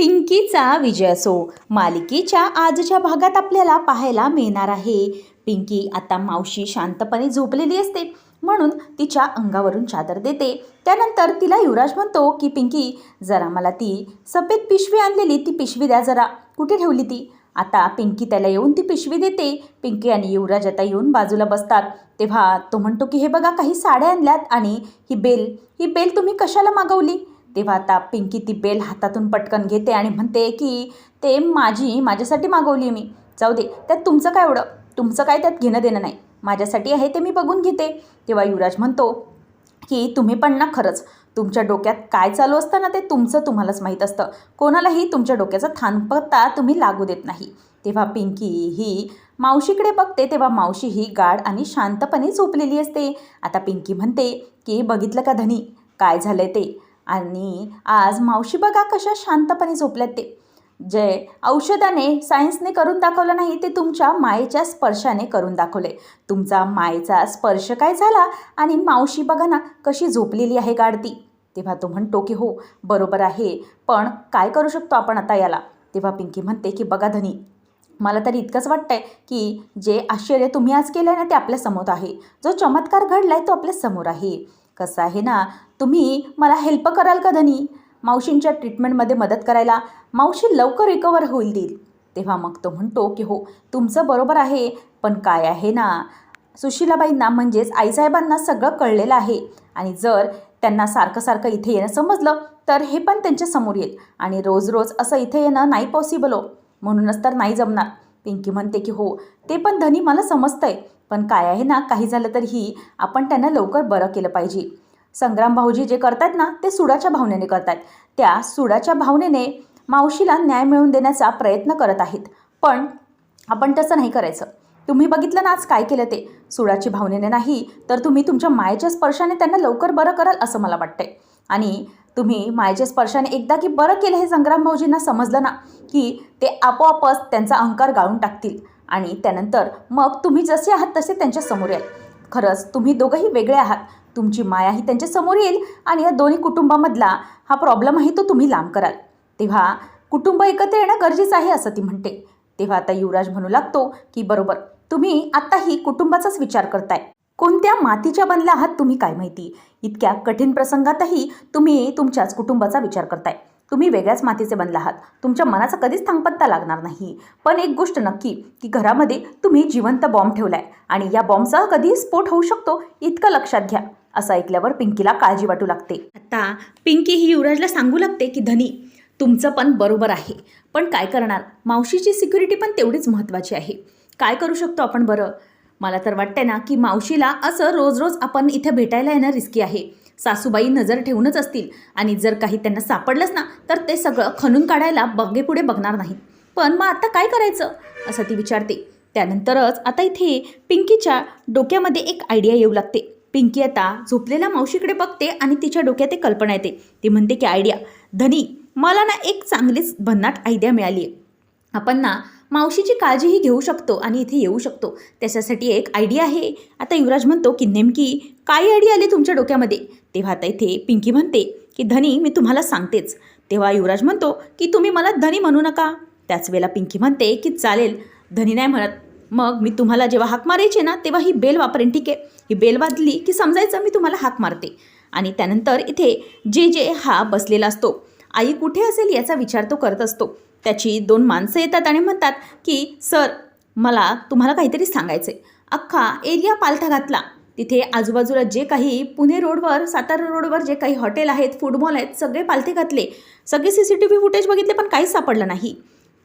पिंकीचा विजय असो मालिकेच्या आजच्या भागात आपल्याला पाहायला मिळणार आहे. पिंकी आता मावशी शांतपणे झोपलेली असते म्हणून तिच्या अंगावरून चादर देते. त्यानंतर तिला युवराज म्हणतो की पिंकी जरा मला ती सफेद पिशवी आणलेली ती पिशवी द्या जरा. कुठे ठेवली ती? आता पिंकी त्याला येऊन ती पिशवी देते. पिंकी आणि युवराज आता येऊन बाजूला बसतात. तेव्हा तो म्हणतो की हे बघा काही साड्या आणल्यात आणि ही बेल ही बेल तुम्ही कशाला मागवली? तेव्हा आता पिंकी ती बेल हातातून पटकन घेते आणि म्हणते की ते माझी माझ्यासाठी मागवली आहे मी. जाऊ दे त्यात तुमचं काय एवढं? तुमचं काय त्यात घेणं देणं नाही? माझ्यासाठी आहे ते मी बघून घेते. तेव्हा युवराज म्हणतो की तुम्ही पण ना खरंच तुमच्या डोक्यात काय चालू असतं ना ते तुमचं तुम्हालाच माहीत असतं. कोणालाही तुमच्या डोक्याचा थानपत्ता तुम्ही लागू देत नाही. तेव्हा पिंकी ही मावशीकडे बघते तेव्हा मावशी ही गाढ आणि शांतपणे झोपलेली असते. आता पिंकी म्हणते की बघितलं का धनी? काय झालं ते? आणि आज मावशी बघा कशा शांतपणे झोपल्यात ते. जे औषधाने सायन्सने करून दाखवलं नाही ते तुमच्या मायेच्या स्पर्शाने करून दाखवले. तुमचा मायेचा स्पर्श काय झाला? आणि मावशी बघा ना कशी झोपलेली आहे गाडती. तेव्हा तो म्हणतो की हो बरोबर आहे पण काय करू शकतो आपण आता याला? तेव्हा पिंकी म्हणते की बघा धनी मला तरी इतकंच वाटतंय की जे आश्चर्य तुम्ही आज केलं आहे ना ते आपल्यासमोर आहे. जो चमत्कार घडला आहे तो आपल्यासमोर आहे. कसं आहे ना? तुम्ही मला हेल्प कराल का धनी? मावशींच्या ट्रीटमेंटमध्ये मदत करायला मावशी लवकर रिकवर होईल देईल. तेव्हा मग तो म्हणतो की हो तुमचं बरोबर आहे पण काय आहे ना? सुशीलाबाईंना म्हणजेच आईसाहेबांना सगळं कळलेलं आहे. आणि जर त्यांना सारखं सारखं इथे येणं समजलं तर हे पण त्यांच्यासमोर येईल. आणि रोज रोज असं इथे येणं नाही पॉसिबल हो. म्हणूनच तर नाही जमणार. पिंकी म्हणते की हो ते पण धनी मला समजतंय. पण काय आहे ना काही झालं तरीही आपण त्यांना लवकर बरं केलं पाहिजे. संग्राम भाऊजी जे करतात ना ते सुडाच्या भावनेने करतात त्या सुडाच्या भावनेने मावशीला न्याय मिळवून देण्याचा प्रयत्न करत आहेत. पण आपण तसं नाही करायचं. तुम्ही बघितलं ना आज काय केलं ते? सुडाची भावनेने नाही तर तुम्ही तुमच्या मायेच्या स्पर्शाने त्यांना लवकर बरं कराल असं मला वाटतंय. आणि तुम्ही मायेच्या स्पर्शाने एकदा की बरं केलं हे संग्राम भाऊजींना समजलं ना की ते आपोआपच त्यांचा अहंकार गाळून टाकतील. आणि त्यानंतर मग तुम्ही जसे आहात तसे त्यांच्यासमोर याल. खरंच तुम्ही दोघंही वेगळे आहात. तुमची मायाही त्यांच्यासमोर येईल आणि या दोन्ही कुटुंबामधला हा प्रॉब्लेम आहे तो तुम्ही लांब कराल. तेव्हा कुटुंब एकत्र येणं गरजेचं आहे असं ती म्हणते. तेव्हा आता युवराज म्हणू लागतो की बरोबर तुम्ही आत्ताही कुटुंबाचाच विचार करताय. कोणत्या मातीच्या बनल्या आहात तुम्ही काय माहिती? इतक्या कठीण प्रसंगातही तुम्ही तुमच्याच कुटुंबाचा विचार करताय. तुम्ही वेगळ्याच मातीचे बनला आहात. तुमच्या मनाचा कधीच थांगपत्ता लागणार नाही. पण एक गोष्ट नक्की की घरामध्ये तुम्ही जिवंत बॉम्ब ठेवलाय आणि या बॉम्बचा कधीही स्फोट होऊ शकतो इतकं लक्षात घ्या. असं ऐकल्यावर पिंकीला काळजी वाटू लागते. आता पिंकी ही युवराजला सांगू लागते की धनी तुमचं पण बरोबर आहे. पण काय करणार? मावशीची सिक्युरिटी पण तेवढीच महत्त्वाची आहे. काय करू शकतो आपण बरं? मला तर वाटतंय ना की मावशीला असं रोज रोज आपण इथं भेटायला येणं रिस्की आहे. सासूबाई नजर ठेवूनच असतील. आणि जर काही त्यांना सापडलंच ना तर ते सगळं खणून काढायला बघेपुढे बघणार नाहीत. पण मग आता काय करायचं? असं ती विचारते. त्यानंतरच आता इथे पिंकीच्या डोक्यामध्ये एक आयडिया येऊ लागते. पिंकी आता झोपलेल्या मावशीकडे बघते आणि तिच्या डोक्यात एक कल्पना येते. ती म्हणते की आयडिया धनी मला ना एक चांगलीच भन्नाट आयडिया मिळाली आहे आपण ना मावशीची काळजीही घेऊ शकतो आणि इथे येऊ शकतो. त्याच्यासाठी एक आयडिया आहे. आता युवराज म्हणतो की नेमकी काय आयडिया आली तुमच्या डोक्यामध्ये? तेव्हा आता इथे पिंकी म्हणते की धनी मी तुम्हाला सांगतेच. तेव्हा युवराज म्हणतो की तुम्ही मला धनी म्हणू नका. त्याच वेळेला पिंकी म्हणते की चालेल. धनी नाही म्हणत. मग मी तुम्हाला जेव्हा हाक मारायचे ना तेव्हा ही बेल वापरेन ठीक आहे? ही बेल वाजली की समजायचं मी तुम्हाला हाक मारते. आणि त्यानंतर इथे जे जे हा बसलेला असतो आई कुठे असेल याचा विचार तो करत असतो. त्याची दोन माणसं येतात आणि म्हणतात की सर मला तुम्हाला काहीतरी सांगायचं आहे अख्खा एरिया पालथा घातला. तिथे आजूबाजूला जे काही पुणे रोडवर सातारा रोडवर जे काही हॉटेल आहेत फूड मॉल आहेत सगळे पालथे घातले. सगळे C C T V footage बघितले पण काहीच सापडलं नाही.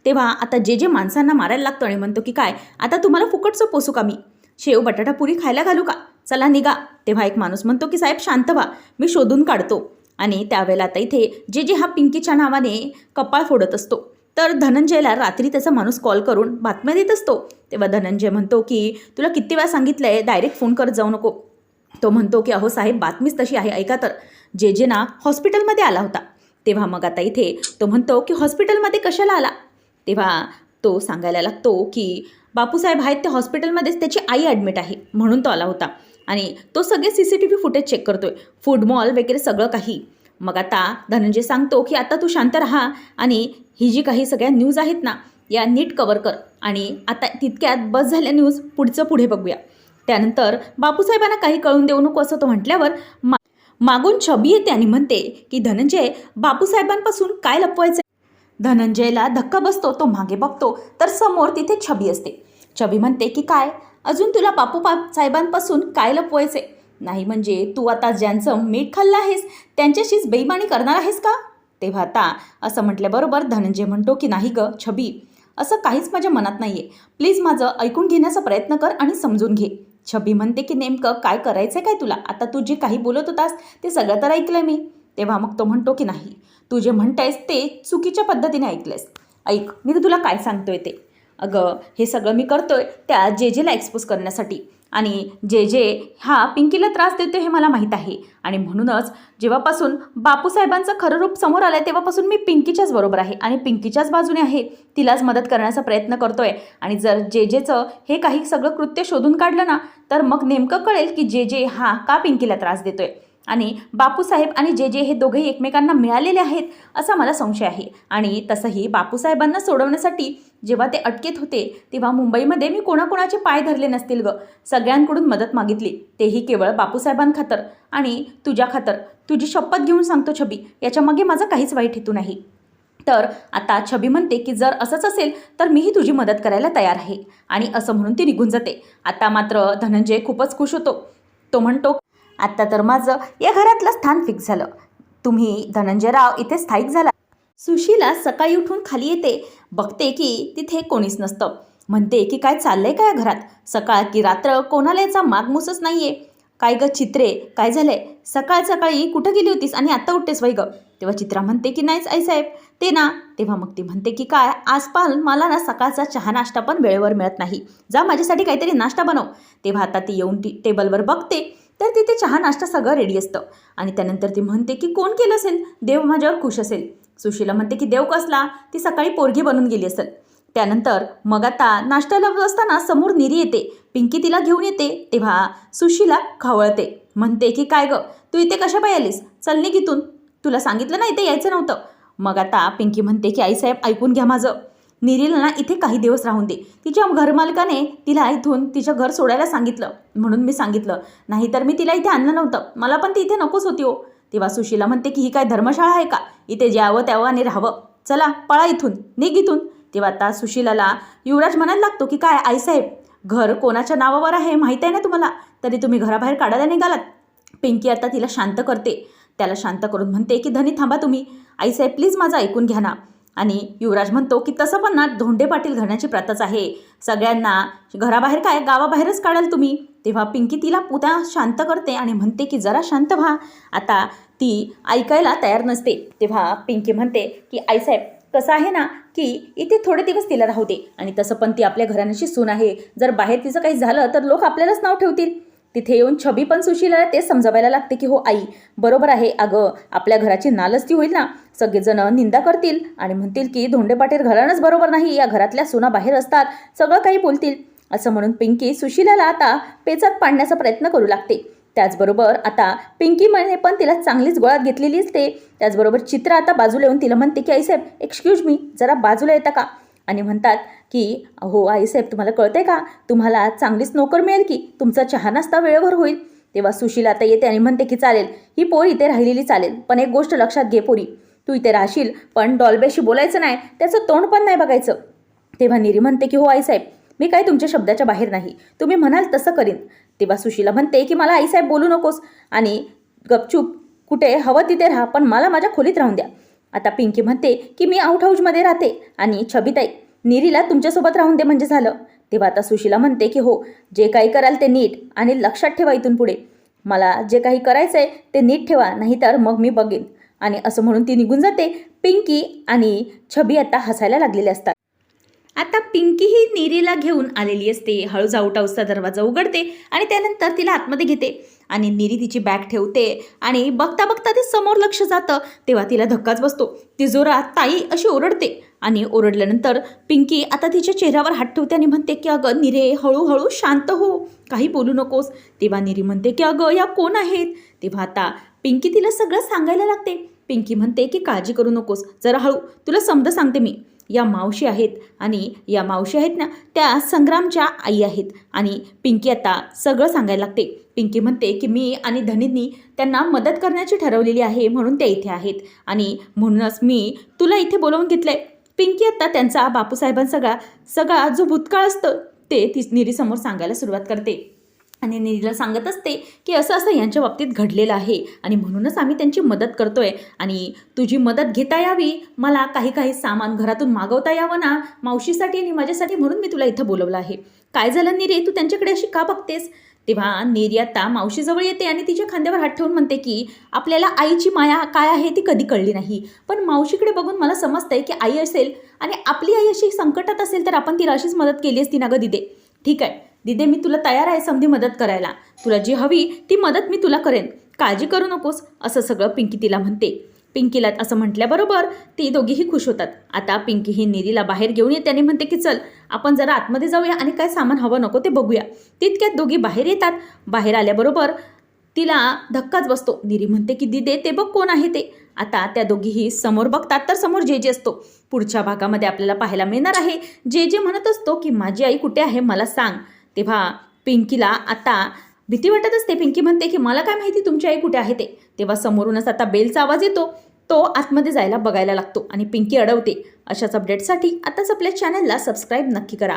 तेव्हा आता जे जे माणसांना मारायला लागतो आणि म्हणतो की काय आता तुम्हाला फुकटचं पोसू का मी? शेव बटाटा पुरी खायला घालू का? चला निघा. तेव्हा एक माणूस म्हणतो की साहेब शांत व्हा. मी शोधून काढतो. आणि त्यावेळेला आता इथे जे जे हा पिंकीच्या नावाने कपाळ फोडत असतो तर धनंजयला रात्री त्याचा माणूस कॉल करून बातम्या देत असतो. तेव्हा धनंजय म्हणतो की तुला किती वेळा सांगितलं आहे डायरेक्ट फोन करत जाऊ नको. तो म्हणतो की अहो साहेब बातमीच तशी आहे ऐका तर. जे जे ना हॉस्पिटलमध्ये आला होता तेव्हा मग आता इथे तो म्हणतो की हॉस्पिटलमध्ये कशाला आला? तेव्हा तो सांगायला लागतो की बापूसाहेब आहेत ते हॉस्पिटलमध्येच त्याची आई ॲडमिट आहे म्हणून तो आला होता. आणि तो सगळे C C T V footage check करतोय. फूड मॉल वगैरे सगळं काही. मग आता धनंजय सांगतो की आता तू शांत राहा आणि ही जी काही सगळ्या न्यूज आहेत ना या नीट कवर कर. आणि आता तितक्यात बस झाल्या न्यूज पुढचं पुढे बघूया. त्यानंतर बापूसाहेबांना काही कळून देऊ नको असं तो म्हटल्यावर मा मागून छबी येते आणि म्हणते की धनंजय बापूसाहेबांपासून काय लपवायचं धनंजयला धक्का बसतो तो मागे बघतो तर समोर तिथे छबी असते. छबी म्हणते की काय? अजून तुला बापू पा साहेबांपासून काय लपवायचे नाही म्हणजे तू आता ज्यांचं मीठ खाल्लं आहेस त्यांच्याशीच बेईमानी करणार आहेस का? तेव्हा आता असं म्हटल्याबरोबर धनंजय म्हणतो की नाही ग छबी असं काहीच माझ्या मनात नाही आहे प्लीज माझं ऐकून घेण्याचा प्रयत्न कर आणि समजून घे. छबी म्हणते की नेमकं काय करायचं आहे काय तुला? आता तू जे काही बोलत होतास ते सगळं तर ऐकलं मी. तेव्हा मग तो म्हणतो की नाही तू जे म्हणतायस ते चुकीच्या पद्धतीने ऐकलंयस. ऐक मी तर तुला काय सांगतोय ते? अगं हे सगळं मी करतोय त्या जे जेला एक्सपोज करण्यासाठी. आणि जे जे हा पिंकीला त्रास देतो हे मला माहीत आहे. आणि म्हणूनच जेव्हापासून बापूसाहेबांचं खरं रूप समोर आलं आहे तेव्हापासून मी पिंकीच्याच बरोबर आहे आणि पिंकीच्याच बाजूने आहे. तिलाच मदत करण्याचा प्रयत्न करतोय. आणि जर जे जेचं हे काही सगळं कृत्य शोधून काढलं ना तर मग नेमकं कळेल की जे जे हा का पिंकीला त्रास देतोय. आणि बापूसाहेब आणि जे जे हे दोघेही एकमेकांना मिळालेले आहेत असा मला संशय आहे. आणि तसंही बापूसाहेबांना सोडवण्यासाठी जेव्हा ते अटकेत होते तेव्हा मुंबईमध्ये मी कोणाकोणाचे पाय धरले नसतील ग. सगळ्यांकडून मदत मागितली. तेही केवळ बापूसाहेबांखातर. आणि तुझ्या खातर. तुझी शपथ घेऊन सांगतो छबी. याच्यामागे माझं काहीच वाईट हेतू नाही. तर आता छबी म्हणते की जर असंच असेल तर मीही तुझी मदत करायला तयार आहे. आणि असं म्हणून ती निघून जाते. आता मात्र धनंजय खूपच खुश होतो. तो म्हणतो आत्ता तर माझं या घरातलं स्थान फिक्स झालं. तुम्ही धनंजयराव इथे स्थायिक झाला. सुशीला सकाळी उठून खाली येते. बघते की तिथे कोणीच नसतं. म्हणते की काय चाललंय का या घरात? सकाळ की रात्र कोणाला याचा मागमूसच नाहीये. काय ग चित्रे? काय झालंय? सकाळ सकाळी कुठं गेली होतीस आणि आत्ता उठतेस वै ग? तेव्हा चित्रा म्हणते की नाहीच आईसाहेब ते ना. तेव्हा मग ती म्हणते की काय? आजपाल मला ना सकाळचा चहा नाश्ता पण वेळेवर मिळत नाही. जा माझ्यासाठी काहीतरी नाश्ता बनव. तेव्हा आता ती येऊन टी टेबलवर बघते. तर तिथे चहा नाश्ता सगळं रेडी असतं. आणि त्यानंतर ती म्हणते की कोण केलं असेल? देव माझ्यावर खुश असेल. सुशीला म्हणते की देव कसला? ती सकाळी पोरगी बनून गेली असेल. त्यानंतर मग आता नाश्त्याला असताना समोर निरी येते. पिंकी तिला घेऊन येते. तेव्हा सुशीला खवळते. म्हणते की काय गं? तू इथे कशा पाय आलीस? चल निघितून इथून. तुला सांगितलं ना इथे यायचं नव्हतं. मग आता पिंकी म्हणते की आईसाहेब ऐकून घ्या माझं. निरीलना ना इथे काही दिवस राहून दे. तिच्या घरमालकाने तिला इथून तिचं घर सोडायला सांगितलं. म्हणून मी सांगितलं नाहीतर मी तिला इथे आणलं नव्हतं. मला पण ती इथे नकोच होती हो. तेव्हा सुशीला म्हणते की ही काय धर्मशाळा आहे का? इथे जावं त्यावं आणि राहावं. चला पळा इथून. निघ इथून. तेव्हा आता सुशीलाला युवराज म्हणायला लागतो की काय आईसाहेब घर कोणाच्या नावावर आहे माहीत आहे ना तुम्हाला? तरी तुम्ही घराबाहेर काढायला निघालात. पिंकी आता तिला शांत करते. त्याला शांत करून म्हणते की धनी थांबा तुम्ही. आईसाहेब प्लीज माझं ऐकून घ्या ना. आणि युवराज म्हणतो की तसं पण ना धोंडे पाटील घराण्याची प्रथाच आहे. सगळ्यांना घराबाहेर काय गावाबाहेरच काढाल तुम्ही. तेव्हा पिंकी तिला पुता शांत करते आणि म्हणते की जरा शांत व्हा. आता ती ऐकायला तयार नसते. तेव्हा पिंकी म्हणते की आईसाहेब कसं आहे ना की इथे थोडे दिवस तिला राहू दे आणि तसं पण ती आपल्या घराण्याची सून आहे. जर बाहेर तिचं काही झालं तर लोक आपल्यालाच नाव ठेवतील. तिथे येऊन छबी पण सुशीलाला तेच समजावायला लागते की हो आई बरोबर आहे. अगं आपल्या घराची नालस्ती होईल ना. सगळेजण निंदा करतील आणि म्हणतील की धोंडे पाटील घरानंच बरोबर नाही या घरातल्या सुना बाहेर असतात. सगळं काही बोलतील. असं म्हणून पिंकी सुशीलाला आता पेचात पाडण्याचा प्रयत्न करू लागते. त्याचबरोबर आता पिंकी म्हणे पण तिला चांगलीच गोळात घेतलेली असते. त्याचबरोबर चित्र आता बाजूला येऊन तिला म्हणते की आईसाहेब एक्सक्यूज मी जरा बाजूला येता का? आणि म्हणतात की हो आईसाहेब तुम्हाला कळते का? तुम्हाला चांगलीच नोकर मिळेल की? तुमचा चहा नाश्ता वेळेवर होईल. तेव्हा सुशीला आता येते आणि म्हणते की चालेल ही पोर इथे राहिलेली चालेल पण एक गोष्ट लक्षात घे पोरी. तू इथे राहशील पण डॉल्बेशी बोलायचं नाही त्याचं तोंड पण नाही बघायचं. तेव्हा निरी म्हणते की हो आईसाहेब मी काय तुमच्या शब्दाच्या बाहेर नाही तुम्ही म्हणाल तसं करीन. तेव्हा सुशीला म्हणते की मला आईसाहेब बोलू नकोस आणि गपचूप कुठे हवं तिथे राहा पण मला माझ्या खोलीत राहून द्या. आता पिंकी म्हणते की मी आउट हाऊसमध्ये राहते. आणि छबिताई निरीला तुमच्यासोबत राहून दे म्हणजे झालं. तेव्हा आता सुशीला म्हणते की हो जे काही कराल ते नीट आणि लक्षात ठेवा इथून पुढे. मला जे काही करायचं आहे ते नीट ठेवा नाहीतर मग मी बघेन. आणि असं म्हणून ती निघून जाते. पिंकी आणि छबी आता हसायला लागलेले असतात. आता पिंकी ही निरीला घेऊन आलेली असते. हळूच आउट हाऊसचा दरवाजा उघडते आणि त्यानंतर तिला आतमध्ये घेते. आणि निरी तिची बॅग ठेवते आणि बघता बघता ते समोर लक्ष जातं. तेव्हा तिला धक्काच बसतो. ती जोरात ताई अशी ओरडते. आणि ओरडल्यानंतर पिंकी आता तिच्या चेहऱ्यावर हात ठेवते आणि म्हणते की अगं निरे हळूहळू शांत हो. काही बोलू नकोस. तेव्हा निरी म्हणते की अगं या कोण आहेत? तेव्हा आता पिंकी तिला सगळं सांगायला लागते. पिंकी म्हणते की काळजी करू नकोस. जरा हळू. तुला समजा सांगते मी. या मावशी आहेत. आणि या मावशी आहेत ना त्या संग्रामच्या आई आहेत. आणि पिंकी आता सगळं सांगायला लागते. पिंकी म्हणते की मी आणि धनींनी त्यांना मदत करण्याची ठरवलेली आहे म्हणून त्या इथे आहेत. आणि म्हणूनच मी तुला इथे बोलवून घेतलंय. पिंकी आत्ता त्यांचा बापूसाहेबांसगळा सगळा जो भूतकाळ असतो ते ती निरीसमोर सांगायला सुरुवात करते. आणि निरीला सांगत असते की असं असं यांच्या बाबतीत घडलेलं आहे आणि म्हणूनच आम्ही त्यांची मदत करतो आहे आणि तुझी मदत घेता यावी मला काही काही सामान घरातून मागवता यावं ना मावशीसाठी आणि माझ्यासाठी म्हणून मी तुला इथं बोलवलं आहे. काय झालं निरे तू त्यांच्याकडे अशी का बघतेस? तेव्हा नेरी आता मावशीजवळ येते आणि तिच्या खांद्यावर हात ठेवून म्हणते की आपल्याला आईची माया काय आहे ती कधी कळली नाही. पण मावशीकडे बघून मला समजतंय की आई असेल आणि आपली आई अशी संकटात असेल तर आपण तिला अशीच मदत केली असती ना गं दिदे. ठीक आहे. दिदे मी तुला तयार आहे समधी मदत करायला. तुला जी हवी ती मदत मी तुला करेन. काळजी करू नकोस असं सगळं पिंकी तिला म्हणते. पिंकीला असं म्हटल्याबरोबर ती दोघीही खुश होतात. आता पिंकी ही निरीला बाहेर घेऊन येते आणि म्हणते की चल आपण जरा आतमध्ये जाऊया आणि काय सामान हवं नको ते बघूया. तितक्यात दोघी बाहेर येतात. बाहेर आल्याबरोबर तिला धक्काच बसतो. निरी म्हणते की दिदे ते बघ कोण आहे ते. आता त्या दोघीही समोर बघतात तर समोर जे जे असतो. पुढच्या भागामध्ये आपल्याला पाहायला मिळणार आहे. जे जे म्हणत असतो की माझी आई कुठे आहे मला सांग. तेव्हा पिंकीला आता भीती वाटत असते. पिंकी म्हणते की मला काय माहिती तुमची आई कुठे आहे ते? तेव्हा समोरूनच आता बेलचा आवाज येतो. तो आतमध्ये जायला बघायला लागतो आणि पिंकी अडवते. अशाच अपडेटसाठी आताच आपल्या चॅनलला सबस्क्राईब नक्की करा.